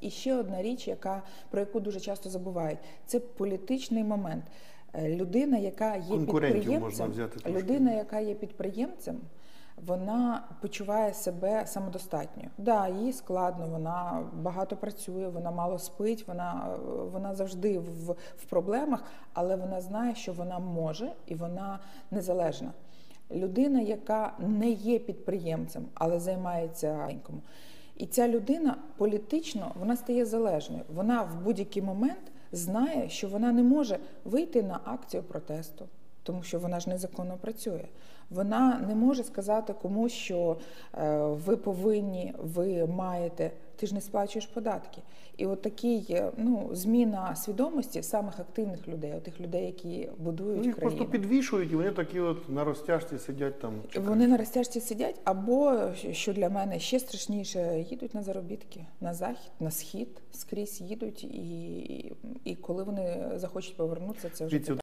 І ще одна річ, яка про яку дуже часто забувають, це політичний момент. Е, Людина, яка є можна підприємцем, взяти людина, яка є підприємцем, вона почуває себе самодостатньою. Да, їй складно, вона багато працює, вона мало спить, вона, вона завжди в, в проблемах, але вона знає, що вона може і вона незалежна. Людина, яка не є підприємцем, але займається. І ця людина політично вона стає залежною. Вона в будь-який момент знає, що вона не може вийти на акцію протесту, тому що вона ж незаконно працює. Вона не може сказати комусь, що е, ви повинні, ви маєте, ти ж не сплачуєш податки. І от такий е, ну, зміна свідомості самих активних людей, тих людей, які будують їх країну. просто підвішують, і вони такі от на розтяжці сидять там. чекають. Вони на розтяжці сидять, або що для мене ще страшніше, їдуть на заробітки на захід, на схід, скрізь їдуть, і, і коли вони захочуть повернутися, це вже